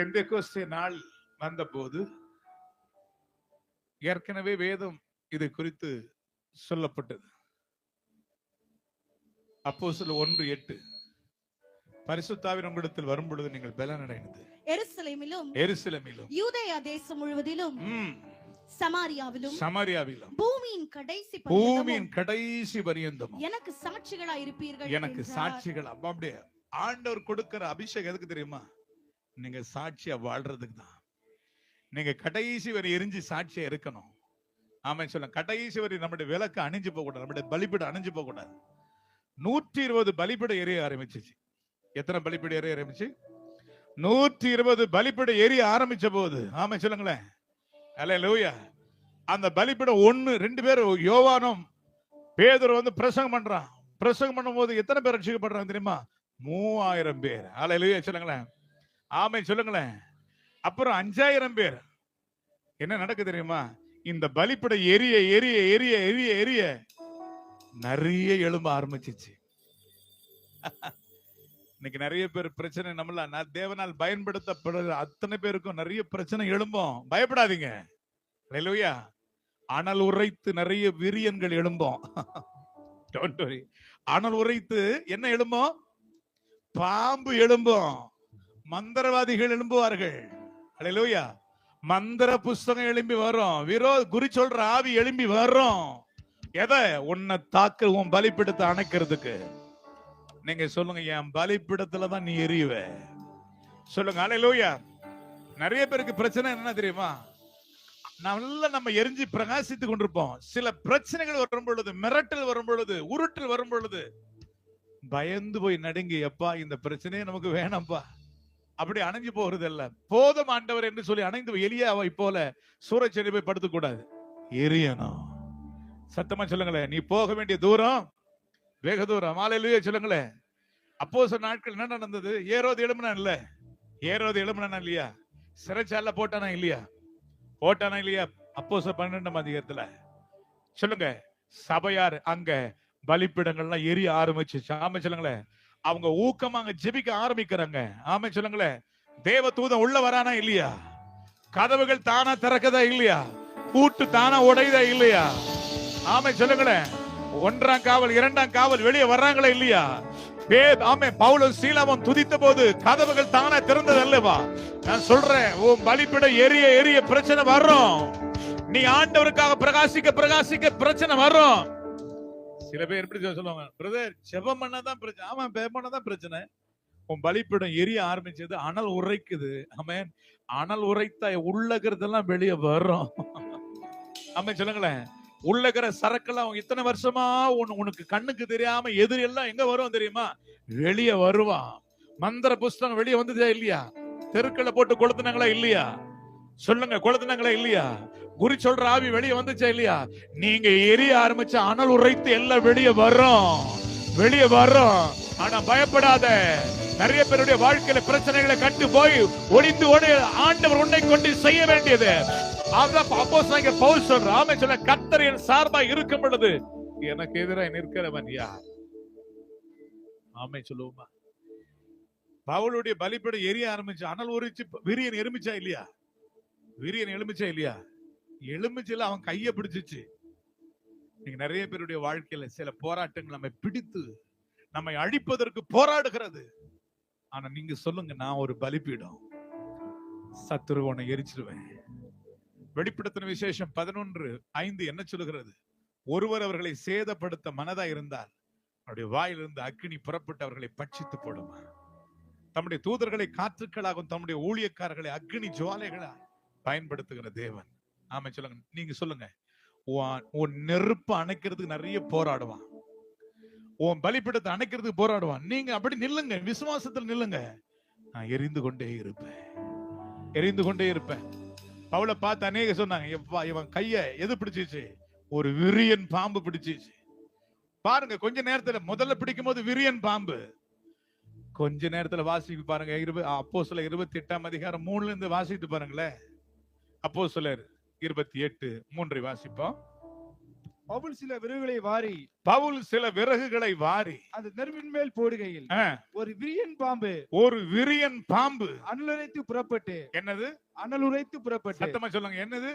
பெந்தெகோஸ்தே நாள் வந்தபோது ஏற்கனவே வேதம் இது குறித்து சொல்லப்பட்டது. அப்போ சில ஒன்று எட்டு. பரிசுத்தாவின் உங்களிடத்தில் வரும் பொழுது நீங்கள் பலனடைந்து எருசலேமிலும் எருசலேமிலும். யூதேயா தேசம் முழுவதிலும் சமாரியாவிலும் சமாரியாவிலும். பூமியின் கடைசி பூமியின் கடைசி பரியந்தமும். எனக்கு சாட்சிகளா இருப்பீர்கள் எனக்கு. சாட்சிகள் அப்ப அப்படியே ஆண்டவர் கொடுக்கிற அபிஷேகம் எதுக்கு தெரியுமா? நீங்க சாட்சியா வாழ்றதுக்கு தான். நீங்க கடைசி வரை எரிஞ்சு சாட்சியா இருக்கணும். ஆமா சொல்ல கடைசி வரை நம்முடைய விளக்கு அணிஞ்சு போக கூடாது நம்முடைய பலிபீடம் அணிஞ்சு போக கூடாது நூற்றி இருபது பலிபீடம் எரிய ஆரம்பிச்சிச்சு. எத்தனை பலிபீடம் எரிய ஆரம்பிச்சு? நூற்றி இருபது பலிபீடம் எரிய ஆரம்பிச்ச போது ஆமா சொல்லுங்களேன். அல்ல லூயா அந்த பலிபீடம் ஒண்ணு ரெண்டு பேரும் யோவானும் பேதர் வந்து பிரசங்கம் பண்றான். பிரசங்கம் பண்ணும்போது எத்தனை பேர் ரட்சிக்கப்படுறாங்க தெரியுமா? மூவாயிரம் பேர். அலையிலேயே சொல்லுங்களேன். ஆமை சொல்லுங்களேன். அப்புறம் அஞ்சாயிரம் பேர். என்ன நடக்கு தெரியுமா? இந்த பலிப்படை எரிய எரிய எரிய எரிய எரிய நிறைய எழும்ப ஆரம்பிச்சிச்சு. இன்னைக்கு நிறைய பேர் பிரச்சனை நம்மள நான் தேவனால் பயன்படுத்தப்படுற அத்தனை பேருக்கும் நிறைய பிரச்சனை எழும்போம். பயப்படாதீங்க. இல்லையா அனல் உரைத்து நிறைய விரியன்கள் எழும்போம். அனல் உரைத்து என்ன எழும்போம்? பாம்பு எழும்போம். மந்திரவாதிகள் எழும்புவார்கள். அல்லேலூயா மந்திர புஸ்தகம் எழும்பி வரும். விரோ குறி சொல்ற ஆவி எழும்பி வரும். எதை? உன்னை தாக்க உன் பலிப்பிடத்தை அணைக்கிறதுக்கு. நீங்க சொல்லுங்க என் பலிப்பிடத்துல தான் நீ எரியுவ. சொல்லுங்க அலையலூயா நிறைய பேருக்கு பிரச்சனை என்ன தெரியுமா? நல்லா நம்ம எரிஞ்சு பிரகாசித்து கொண்டிருப்போம். சில பிரச்சனைகள் வரும் பொழுது மிரட்டல் வரும் பொழுது உருட்டல் வரும் பொழுது பயந்து போய் நடுங்கி எப்பா இந்த பிரச்சனையே நமக்கு வேணாம்ப்பா. அப்படி அணைஞ்சு போகிறது இல்ல போதும் ஆண்டவர் என்று சொல்லி அணைந்து எலியாவை போல சூரச்செடி போய் படுத்துக் கூடாது எரியணும். சத்தமா சொல்லுங்களேன். நீ போக வேண்டிய தூரம் வேக தூரம். மாலையிலேயே சொல்லுங்களேன். அப்போ சில நாட்கள் என்ன நடந்தது? ஏறோது எழுமனா இல்ல? ஏறோது எழுமனா இல்லையா? சிறைச்சால போட்டானா இல்லையா? போட்டானா இல்லையா? அப்போ பன்னெண்டாம் அதிகாரத்துல. சொல்லுங்க. சபையார் அங்க பலிப்பிடங்கள்லாம் எரிய ஆரம்பிச்சு சாமி சொல்லுங்களேன். அவங்க ஊக்கமா அங்க ஜெபிக்க ஆரம்பிக்கிறாங்க. ஆமே சொல்லுங்களேன் தேவ தூதன் உள்ள வரானா இல்லையா? கதவுகள் தானா திறக்கதா இல்லையா? கூட்டு தானா உடையதா இல்லையா? ஆமே சொல்லுங்களேன் ஒன்றாம் காவல் இரண்டாம் காவல் வெளியே வர்றாங்களா இல்லையா? ஆமே பவுலும் சீலாவும் துதித்த போது கதவுகள் தானா திறந்தது அல்லவா? நான் சொல்றேன் உன் பலிப்பிட எரிய எரிய பிரச்சனை வரும் நீ ஆண்டவருக்காக பிரகாசிக்க பிரகாசிக்க பிரச்சனை வரும் சில பேர் எப்படி சொல்லுவாங்க பிரதர் ஜெபம் பண்ணாதான் பிரச்சனை ஆமா ஜெபம் பண்ணாதான் பிரச்சனை. உன் பலிப்பிடம் எரிய ஆரம்பிச்சது அனல் உரைக்குது. ஆமென் அனல் உரைத்த உள்ளகிறதெல்லாம் வெளியே வரும் ஆமென் சொல்லுங்களேன். உள்ளகிற சரக்கெல்லாம் இத்தனை வருஷமா உன் உனக்கு கண்ணுக்கு தெரியாம எதிரி எல்லாம் எங்க வரும் தெரியுமா? வெளியே வருவான். மந்திர புஸ்தகம் வெளியே வந்ததா இல்லையா? தெருக்களை போட்டு கொளுத்துனாங்களா இல்லையா? சொல்லுங்க கொளுத்துனாங்களா இல்லையா? குறி சொல்ற ஆவி வெளியே வந்துச்சா இல்லையா? நீங்க எரிய ஆரம்பிச்ச அனல் உரைத்து எல்லாம் வெளியே வர்றோம். வெளியே வர்றோம். ஆனா பயப்படாத. நிறைய பேருடைய வாழ்க்கையில பிரச்சனைகளை கண்டு போய் ஒளிந்து ஓடி ஆண்டவர் உன்னை கொண்டு செய்ய வேண்டியது. அதான் அப்போஸ்தலனாகிய பவுல் சொல்ற ஆமை சொல்ல கத்தர் என் சார்பா இருக்கும் பொழுது எனக்கு எதிராக நிற்கிறவன் யார்? ஆமை சொல்லுவோமா? பவுலுடைய பலிப்படை எரிய ஆரம்பிச்சு அனல் உரிச்சு விரியன் எலுமிச்சா இல்லையா? விரியன் எலுமிச்சா இல்லையா? எலுமிச்சில அவன் கைய பிடிச்சிச்சு. நீங்க நிறைய பேருடைய வாழ்க்கையில சில போராட்டங்கள் நம்மை பிடித்து நம்மை அழிப்பதற்கு போராடுகிறது. ஆனா நீங்க சொல்லுங்க நான் ஒரு பலிப்பீடம் சத்துரு எரிச்சிருவேன். வெளிப்படுத்தின விசேஷம் பதினொன்று ஐந்து என்ன சொல்லுகிறது? ஒருவர் அவர்களை சேதப்படுத்த மனதா இருந்தால் அவருடைய வாயிலிருந்து அக்கினி புறப்பட்டு அவர்களை பட்சித்து போடுமா? தம்முடைய தூதர்களை காற்றுக்களாகவும் தம்முடைய ஊழியக்காரர்களை அக்னி ஜுவாலைகளாக பயன்படுத்துகிற தேவன். ஆமா சொல்லுங்க. நீங்க சொல்லுங்க. உன் உன் நெருப்பு அணைக்கிறதுக்கு நிறைய போராடுவான். உன் பலிப்பிடத்தை அணைக்கிறதுக்கு போராடுவான். நீங்க அப்படி நில்லுங்க. விசுவாசத்தில் நில்லுங்க. நான் எரிந்து கொண்டே இருப்பேன். எரிந்து கொண்டே இருப்பேன். பவுல பார்த்து அநேக சொன்னாங்க எப்பா இவன் கைய எது பிடிச்சிச்சு? ஒரு விரியன் பாம்பு பிடிச்சிச்சு. பாருங்க கொஞ்ச நேரத்துல முதல்ல பிடிக்கும் போது விரியன் பாம்பு. கொஞ்ச நேரத்துல வாசிக்கு பாருங்க இருபது அப்போ சில இருபத்தி எட்டாம் அதிகாரம் மூணுல இருந்து வாசித்து பாருங்களேன். அப்போ சிலர் இருபத்தி எட்டு மூன்றை வாசிப்போம். பவுல் சில விறகுகளை வாரி பவுல் சில விறகுகளை வாரி. அந்த நெருப்பின் மேல் போடுகையில் ஒரு விரியன் பாம்பு ஒரு விரியன் பாம்பு. அனலுரைத்து புறப்பட்டு என்னது? அனலுரைத்து புறப்பட்டு சத்தமா சொல்லுங்க என்னது?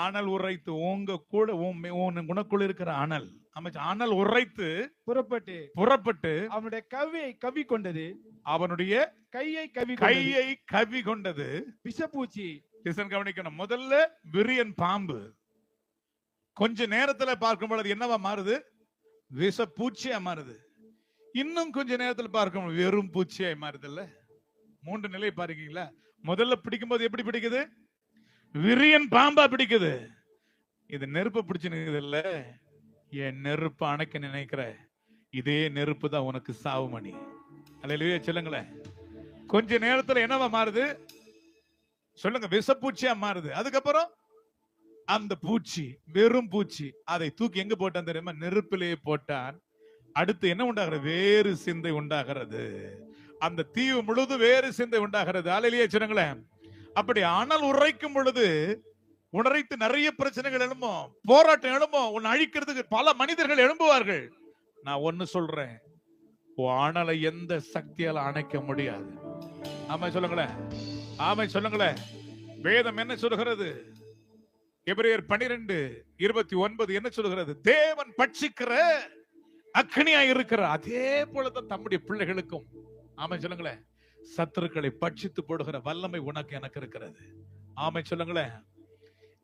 அனல் உரைத்து உங்க கூட உன் குணக்குள்ள இருக்கிற அனல். அமைச்சு அனல் உரைத்து புறப்பட்டு புறப்பட்டு அவனுடைய கவியை கவி கொண்டது. அவனுடைய கையை கவி கையை கவி கொண்டது. விஷப்பூச்சி டிசன் கவனிக்கணும். முதல்ல விரியன் பாம்பு. கொஞ்ச நேரத்துல பார்க்கும் பொழுது என்னவா மாறுது? விஷ பூச்சியா மாறுது. இன்னும் கொஞ்ச நேரத்துல பார்க்கும் வெறும் பூச்சியாய் மாறுது இல்ல மூன்று நிலை பாருக்கீங்களா? முதல்ல பிடிக்கும்போது எப்படி பிடிக்குது? விரியன் பாம்பா பிடிக்குது. இது நெருப்பு பிடிச்சு நிற்குது இல்ல? என் நெருப்பு அணைக்க நினைக்கிற. இதே நெருப்பு தான் உனக்கு சாவுமணி அல்ல சொல்லுங்களேன். கொஞ்ச நேரத்துல என்னவா மாறுது? சொல்லுங்க விஷப்பூச்சியா மாறுது. அதுக்கப்புறம் அந்த பூச்சி வெறும் பூச்சி அதை தூக்கி எங்க போட்டான் தெரியுமா? நெருப்பிலேயே போட்டான். அடுத்து என்ன உண்டாகிறது? வேறு சிந்தை உண்டாகிறது. அந்த தீவு முழுதும் வேறு சிந்தை உண்டாகிறது. அலையிலேயே சொல்லுங்களேன். அப்படி அனல் உரைக்கும் பொழுது உணரைத்து நிறைய பிரச்சனைகள் எழும்போம் போராட்டம் எழும்போம் உன்னை அழிக்கிறதுக்கு பல மனிதர்கள் எழும்புவார்கள். நான் ஒண்ணு சொல்றேன் உன் அனலை எந்த சக்தியால அணைக்க முடியாது. ஆமா சொல்லுங்களேன். ஆமை சொல்லுங்களேன். வேதம் என்ன சொல்லுகிறது எபிரேயர் பனிரெண்டு இருபத்தி ஒன்பது என்ன சொல்லுகிறது தேவன் பட்சிக்கிற அக்னியா இருக்கிற அதே போலதான் தம்முடைய பிள்ளைகளுக்கும். ஆமை சொல்லுங்களேன். சத்துருக்களை பட்சித்து போடுகிற வல்லமை உனக்கு எனக்கு இருக்கிறது. ஆமை சொல்லுங்களேன்.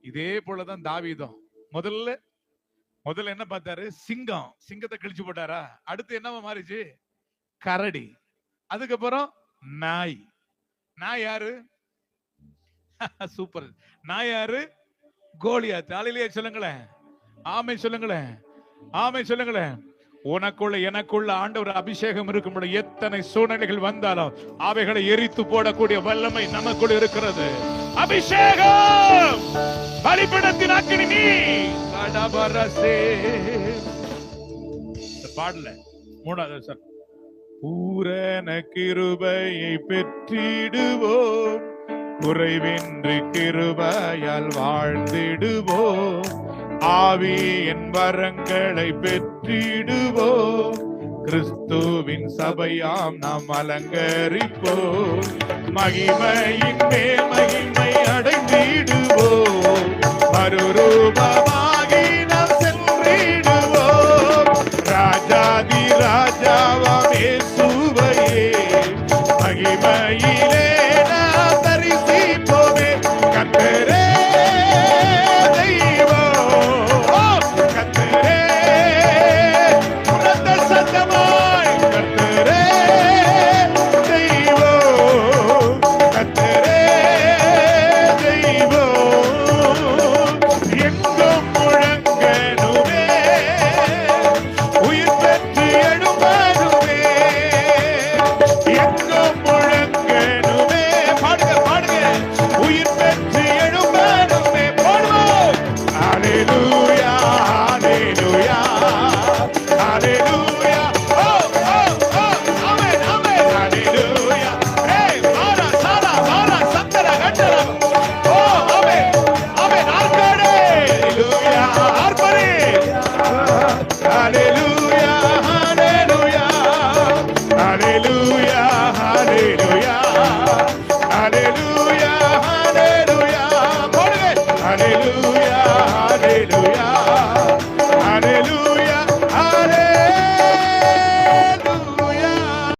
இதே போலதான் தாவீதம். முதல்ல முதல்ல என்ன பார்த்தாரு? சிங்கம். சிங்கத்தை கிழிச்சு போட்டாரா? அடுத்து என்னவா மாறிச்சு? கரடி. அதுக்கப்புறம் நாய். நாய் யாரு? சூப்பர். நாய் யாரு? கோலியா தாளிலேயே சொல்லுங்களேன். ஆமை சொல்லுங்களேன். ஆமை சொல்லுங்களேன். உனக்குள்ள எனக்குள்ள ஆண்டவர் அபிஷேகம் இருக்கும் எத்தனை சூழ்நிலைகள் வந்தாலும் அவைகளை எரித்து போடக்கூடிய வல்லமை நமக்குள் இருக்கிறது. அபிஷேகம்! பலிபிடத்தின் அக்கினி நீ! இந்த பாடல மூணாவது சார் பூரண கிருபையை பெற்றிடுவோம். குறைவின்றி கிருபையால் வாழ்ந்திடுவோம். ஆவியின் வரங்களை பெற்றிடுவோம். கிறிஸ்துவின் சபையாம் நாம் அலங்கரிப்போம். மகிமையின் மேல் மகிமை அடைந்திடு.